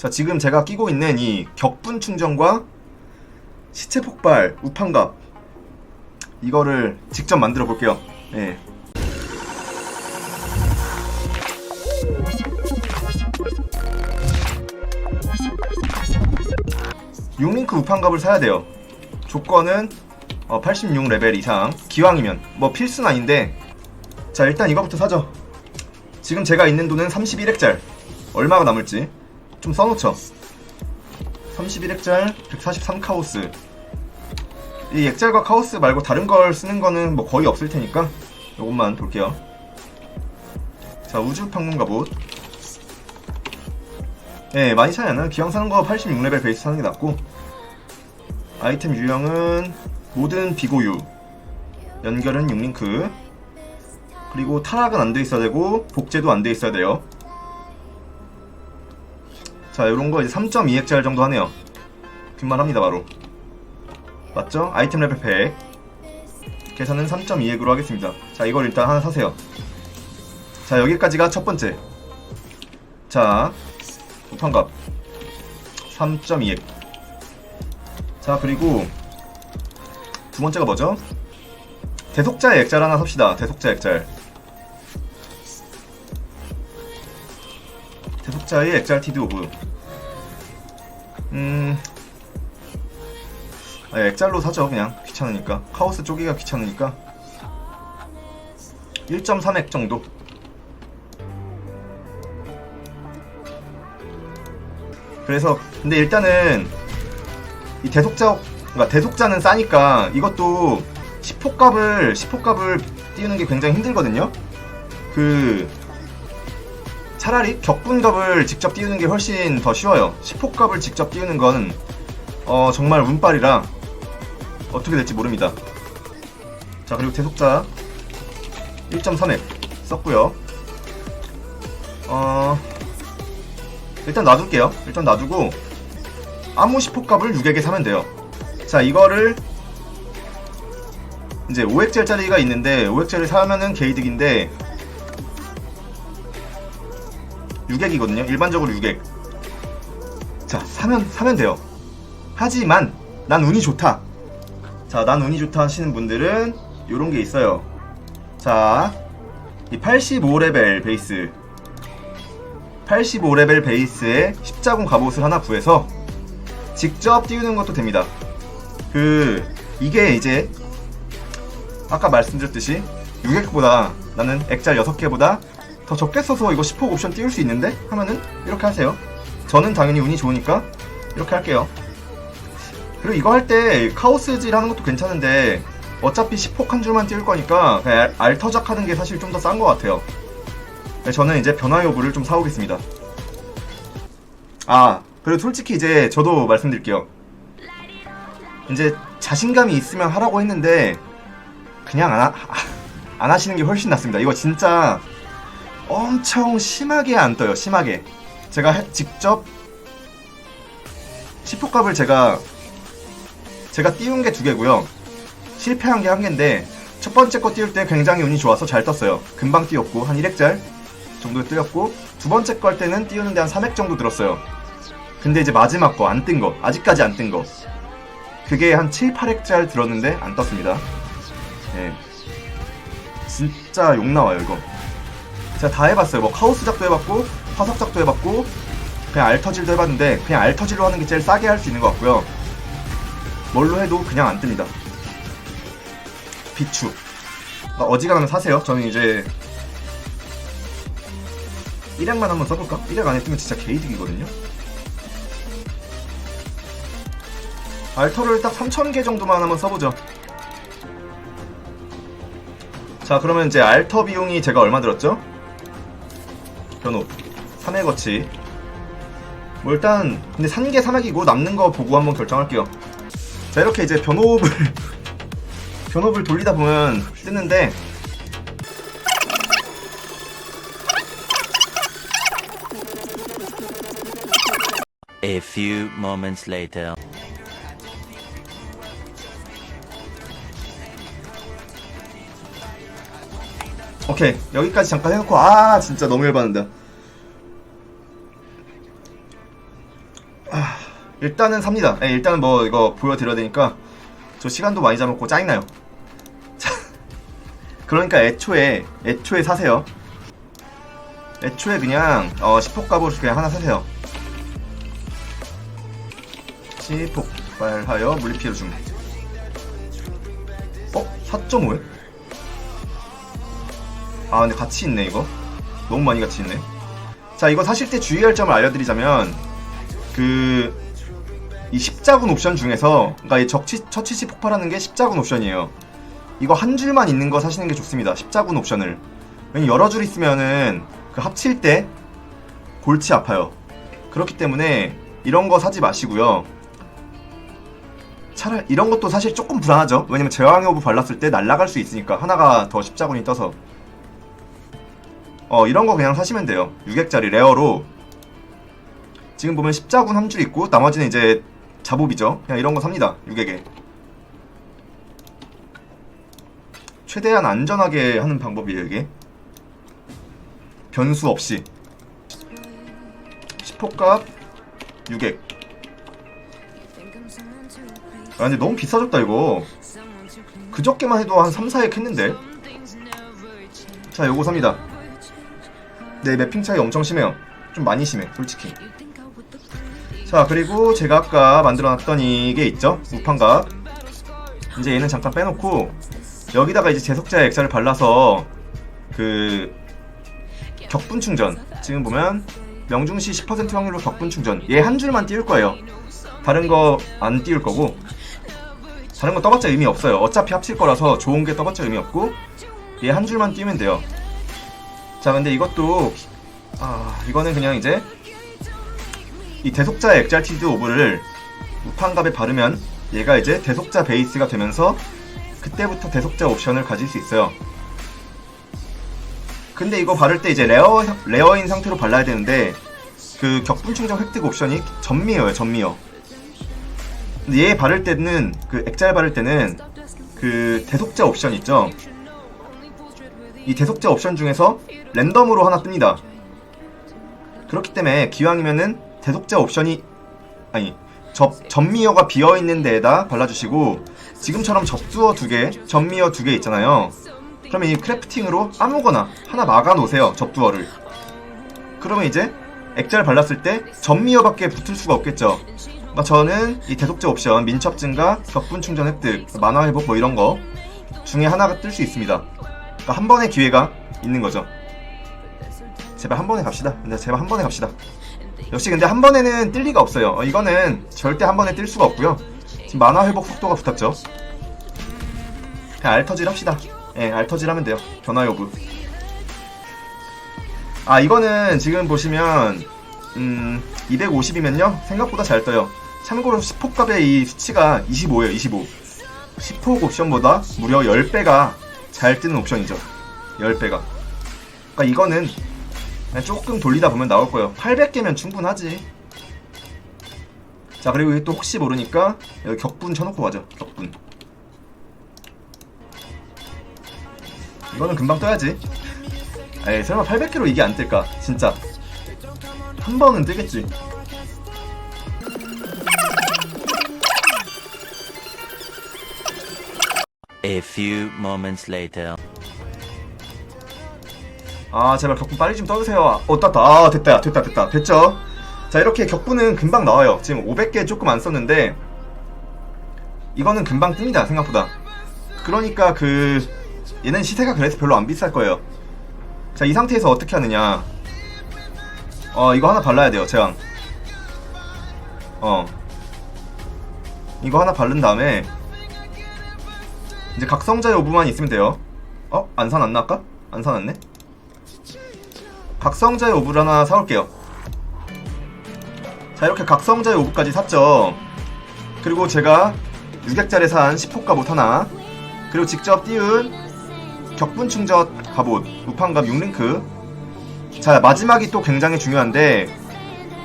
자 지금 제가 끼고 있는 이 격분 충전과 시체 폭발 우판갑 이거를 직접 만들어 볼게요. 예. 육링크 우판갑을 사야 돼요. 조건은 86 레벨 이상 기왕이면 뭐 필수는 아닌데 자 일단 이거부터 사죠. 지금 제가 있는 돈은 31액짤 얼마가 남을지 좀 써놓죠. 31액짤 143카오스 이 액짤과 카오스 말고 다른 걸 쓰는 거는 뭐 거의 없을 테니까 요것만 볼게요. 자 우주 방문 갑옷 예 많이 차이 안 나요. 기왕 사는 거 86레벨 베이스 사는 게 낫고 아이템 유형은 모든 비고유 연결은 6링크 그리고 타락은 안 돼 있어야 되고 복제도 안 돼 있어야 돼요 자 요런 거 이제 3.2액짜리 정도 하네요 빈말합니다 바로 맞죠? 아이템 레벨 100 계산은 3.2액으로 하겠습니다 자 이걸 일단 하나 사세요 자 여기까지가 첫 번째 자 우판갑 3.2액 자 그리고 두 번째가 뭐죠? 대속자의 액잘 하나 삽시다. 대속자 액잘. 대속자의 액잘 티드 오브. 음. 아, 액잘로 사죠, 그냥. 귀찮으니까. 카오스 쪼기가 귀찮으니까. 1.3액 정도. 그래서, 근데 일단은, 이 대속자, 그러니까 대속자는 싸니까 이것도 10호 값을 10호 값을 띄우는 게 굉장히 힘들거든요. 그 차라리 격분값을 직접 띄우는 게 훨씬 더 쉬워요. 10호값을 직접 띄우는 건 어, 정말 운빨이라 어떻게 될지 모릅니다. 자 그리고 대속자 1.3회 썼고요. 어 일단 놔둘게요. 일단 놔두고 아무 10호값을 6에게 사면 돼요. 자 이거를 이제 5액짜리가 있는데 5액짜리 사면은 게이득인데 6액이거든요. 일반적으로 6액. 자 사면 사면 돼요. 하지만 난 운이 좋다. 자 난 운이 좋다 하시는 분들은 요런 게 있어요. 자, 이 85레벨 베이스 85레벨 베이스에 십자군 갑옷을 하나 구해서 직접 띄우는 것도 됩니다. 그 이게 이제 아까 말씀드렸듯이 6액보다 나는 액잘 6개보다 더 적게 써서 이거 10호 옵션 띄울 수 있는데 하면은 이렇게 하세요. 저는 당연히 운이 좋으니까 이렇게 할게요. 그리고 이거 할 때 카오스질 하는 것도 괜찮은데 어차피 10폭 한 줄만 띄울 거니까 알터작 하는 게 사실 좀 더 싼 것 같아요. 네, 저는 이제 변화 여부를 좀 사오겠습니다. 아, 그리고 솔직히 이제 저도 말씀드릴게요. 이제 자신감이 있으면 하라고 했는데 그냥 안, 하, 안 하시는 게 훨씬 낫습니다. 이거 진짜 엄청 심하게 안 떠요. 심하게. 제가 해- 직접 10호 값을 제가 제가 띄운 게 두 개고요. 실패한 게 한 개인데 첫 번째 거 띄울 때 굉장히 운이 좋아서 잘 떴어요. 금방 띄웠고 한 1액짤 정도 띄웠고 두 번째 거 할 때는 띄우는데 한 3액 정도 들었어요. 근데 이제 마지막 거 안 뜬 거 아직까지 안 뜬 거 그게 한 7, 8액짤 들었는데 안 떴습니다. 예. 진짜 욕 나와요 이거. 제가 다 해봤어요. 뭐 카오스 작도 해봤고 화석 작도 해봤고 그냥 알터질도 해봤는데 그냥 알터질로 하는 게 제일 싸게 할 수 있는 것 같고요. 뭘로 해도 그냥 안 뜹니다. 비추. 아, 어지간하면 사세요. 저는 이제 1액만 한번 써볼까? 1액 안에 뜨면 진짜 개이득이거든요. 알터를 딱 3000개 정도만 한번 써보죠. 자, 그러면 이제 알터 비용이 제가 얼마 들었죠? 변호. 3회 거치. 뭐 일단, 근데 산게 3액이고 남는 거 보고 한번 결정할게요. 자, 이렇게 이제 변호업을, 변호업을 돌리다 보면 뜨는데, A few moments later. 오케이. 여기까지 잠깐 해놓고, 아, 진짜 너무 열받는다. 아, 일단은 삽니다. 예, 일단은 뭐 이거 보여드려야 되니까 저 시간도 많이 잡았고 짜증나요. 자, 그러니까 애초에 애초에 사세요. 애초에 그냥 어 10폭 값으로 그냥 하나 사세요. 10폭 발하여 물리피해를 줌. 어? 4.5에? 아 근데 같이 있네 이거. 너무 많이 같이 있네. 자 이거 사실 때 주의할 점을 알려드리자면 그 이 십자군 옵션 중에서 그러니까 이 적치, 처치시 폭발하는 게 십자군 옵션이에요. 이거 한 줄만 있는 거 사시는 게 좋습니다. 십자군 옵션을. 왜냐 여러 줄 있으면은 그 합칠 때 골치 아파요. 그렇기 때문에 이런 거 사지 마시고요. 차라리 이런 것도 사실 조금 불안하죠. 왜냐면 제왕의 오브 발랐을 때 날아갈 수 있으니까 하나가 더 십자군이 떠서 어 이런 거 그냥 사시면 돼요. 6액짜리 레어로. 지금 보면 십자군 한 줄 있고 나머지는 이제 잡옵이죠. 그냥 이런 거 삽니다. 6액에. 최대한 안전하게 하는 방법이에요 이게. 변수 없이. 10호값 6액. 아 근데 너무 비싸졌다 이거. 그저께만 해도 한 3, 4액 했는데. 자 요거 삽니다 네 매핑 차이 엄청 심해요. 좀 많이 심해 솔직히. 자 그리고 제가 아까 만들어놨던 이게 있죠? 우판각. 이제 얘는 잠깐 빼놓고 여기다가 이제 제석자의 액자를 발라서 그 격분 충전. 지금 보면 명중시 10% 확률로 격분 충전. 얘 한 줄만 띄울 거예요. 다른 거 안 띄울 거고. 다른 거 떠봤자 의미 없어요. 어차피 합칠 거라서 좋은 게 떠봤자 의미 없고 얘 한 줄만 띄우면 돼요 자 근데 이것도 아 이거는 그냥 이제 이 대속자의 엑잘티드 오브를 우판갑에 바르면 얘가 이제 대속자 베이스가 되면서 그때부터 대속자 옵션을 가질 수 있어요. 근데 이거 바를 때 이제 레어, 레어인 상태로 발라야 되는데 그 격분 충전 획득 옵션이 전미어예요, 전미어. 근데 얘 바를 때는 그 액잘 바를 때는 그 대속자 옵션 있죠. 이 대속자 옵션 중에서 랜덤으로 하나 뜹니다. 그렇기 때문에 기왕이면은 대속자 옵션이 아니 접, 전미어가 비어있는 데에다 발라주시고 지금처럼 접두어 두 개, 전미어 두 개 있잖아요. 그러면 이 크래프팅으로 아무거나 하나 막아놓으세요 접두어를. 그러면 이제 액자를 발랐을 때 전미어밖에 붙을 수가 없겠죠. 그러니까 저는 이 대속자 옵션 민첩 증가, 격분 충전 획득, 만화 회복 뭐 이런 거 중에 하나가 뜰 수 있습니다 그러니까 한 번의 기회가 있는 거죠 제발 한 번에 갑시다 근데 제발 한 번에 갑시다 역시 근데 한 번에는 뜰 리가 없어요. 어, 이거는 절대 한 번에 뜰 수가 없고요. 지금 만화 회복 속도가 붙었죠. 그냥 알터질 합시다. 예, 알터질 하면 돼요. 변화 여부. 아, 이거는 지금 보시면 음, 250이면요. 생각보다 잘 떠요. 참고로 10호 값의 이 수치가 25예요, 25. 10호 옵션보다 무려 10배가 잘 뜨는 옵션이죠. 10배가. 그러니까 이거는 그냥 조금 돌리다 보면 나올 거예요. 800개면 충분하지. 자, 그리고 또 혹시 모르니까 여기 격분 쳐놓고 가죠. 격분. 이거는 금방 떠야지. 에이, 설마 800개로 이게 안 뜰까? 진짜. 한 번은 뜨겠지. A few moments later. 아 제발 격분 빨리 좀 떠주세요. 어 떴다. 아 됐다. 됐다 됐다. 됐죠? 자 이렇게 격분은 금방 나와요. 지금 500개 조금 안 썼는데 이거는 금방 뜹니다 생각보다. 그러니까 그 얘는 시세가 그래서 별로 안 비쌀 거예요. 자 이 상태에서 어떻게 하느냐. 어 이거 하나 발라야 돼요 제왕 어. 이거 하나 바른 다음에 이제 각성자 여부만 있으면 돼요 어? 안 사놨나 아까? 안 사놨네? 각성자의 오브를 하나 사올게요. 자, 이렇게 각성자의 오브까지 샀죠. 그리고 제가 6액짜리 산 10호 갑옷 하나, 그리고 직접 띄운 격분 충전 갑옷, 우판갑 6링크. 자, 마지막이 또 굉장히 중요한데,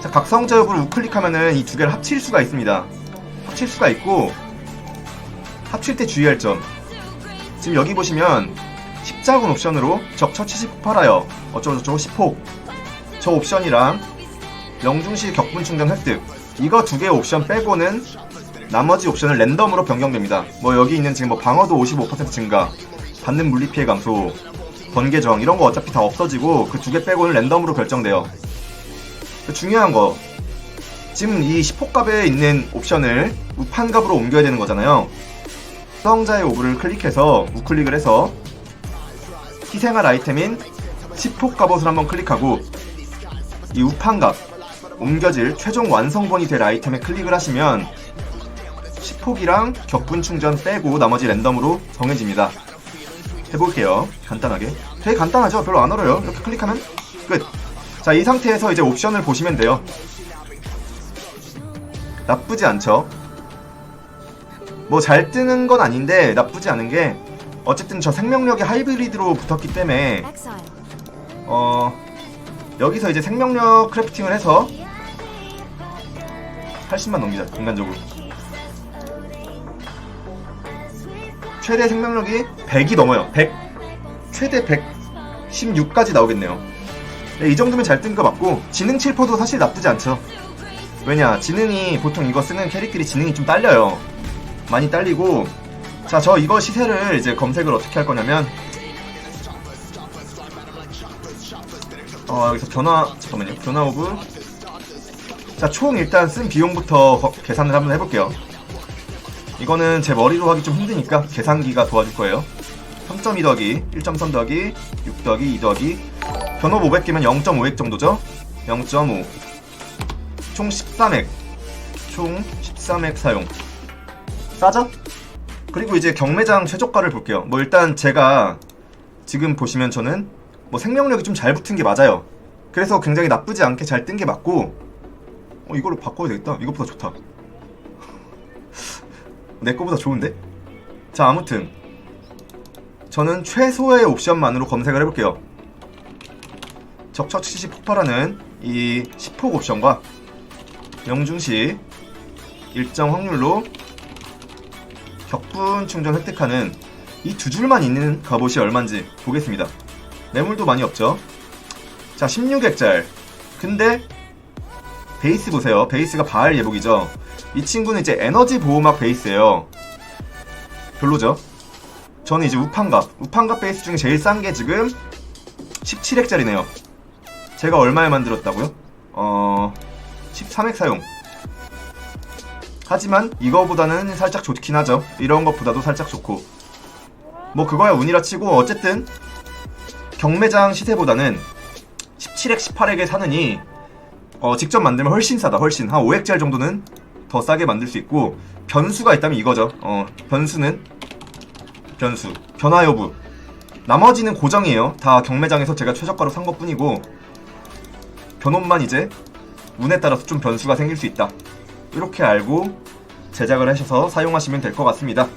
자, 각성자 오브를 우클릭하면은 이 두 개를 합칠 수가 있습니다. 합칠 수가 있고, 합칠 때 주의할 점. 지금 여기 보시면 십자군 옵션으로 적 처치시 폭발하여 어쩌고저쩌고 10폭 저 옵션이랑 명중시 격분 충전 획득 이거 두 개의 옵션 빼고는 나머지 옵션은 랜덤으로 변경됩니다. 뭐 여기 있는 지금 뭐 방어도 55% 증가, 받는 물리 피해 감소, 번개 저항 이런 거 어차피 다 없어지고 그 두 개 빼고는 랜덤으로 결정돼요. 그 중요한 거 지금 이 10호값에 있는 옵션을 우판값으로 옮겨야 되는 거잖아요. 수성자의 오브를 클릭해서 우클릭을 해서 희생할 아이템인 10호 갑옷을 한번 클릭하고 이 우판값 옮겨질 최종 완성본이 될 아이템에 클릭을 하시면 10폭이랑 격분 충전 빼고 나머지 랜덤으로 정해집니다. 해볼게요. 간단하게. 되게 간단하죠? 별로 안 어려요. 이렇게 클릭하면 끝. 자, 이 상태에서 이제 옵션을 보시면 돼요. 나쁘지 않죠? 뭐 잘 뜨는 건 아닌데 나쁘지 않은 게 어쨌든 저 생명력이 하이브리드로 붙었기 때문에. 어 여기서 이제 생명력 크래프팅을 해서 80만 넘기자 인간적으로. 최대 생명력이 100이 넘어요. 100 최대 116까지 나오겠네요. 네, 이 정도면 잘 뜬 거 맞고 지능 7%도 사실 나쁘지 않죠. 왜냐 지능이 보통 이거 쓰는 캐릭들이 지능이 좀 딸려요 많이 딸리고 자 저 이거 시세를 이제 검색을 어떻게 할 거냐면 어 여기서 변화 잠깐만요. 변화 오브. 자 총 일단 쓴 비용부터 거- 계산을 한번 해볼게요. 이거는 제 머리로 하기 좀 힘드니까 계산기가 도와줄 거예요. 3.2 더하기 1.3 더하기 6 더하기 2 더하기. 변호 500개면 0.5액 정도죠? 0.5 총 13액 총 13액 사용 싸죠? 그리고 이제 경매장 최저가를 볼게요 뭐 일단 제가 지금 보시면 저는 뭐 생명력이 좀 잘 붙은 게 맞아요. 그래서 굉장히 나쁘지 않게 잘 뜬 게 맞고 어 이걸로 바꿔야 되겠다. 이것보다 좋다. 내 거보다 좋은데? 자 아무튼 저는 최소의 옵션만으로 검색을 해볼게요. 적처치시 폭발하는 이 10폭 옵션과 명중시 일정 확률로 격분 충전 획득하는 이 두 줄만 있는 갑옷이 얼마인지 보겠습니다. 매물도 많이 없죠. 자, 16액짤. 근데 베이스 보세요. 베이스가 바알 예복이죠. 이 친구는 이제 에너지 보호막 베이스예요. 별로죠? 저는 이제 우판갑. 우판갑 베이스 중에 제일 싼 게 지금 17액짜리네요. 제가 얼마에 만들었다고요? 어, 13액 사용. 하지만 이거보다는 살짝 좋긴 하죠. 이런 것보다도 살짝 좋고. 뭐 그거야 운이라 치고 어쨌든 경매장 시세보다는 17액, 18액에 사느니 어, 직접 만들면 훨씬 싸다. 훨씬 한 5액짜리 정도는 더 싸게 만들 수 있고 변수가 있다면 이거죠. 어, 변수는 변수, 변화 여부. 나머지는 고정이에요. 다 경매장에서 제가 최저가로 산 것뿐이고 변호만 이제 운에 따라서 좀 변수가 생길 수 있다. 이렇게 알고 제작을 하셔서 사용하시면 될 것 같습니다.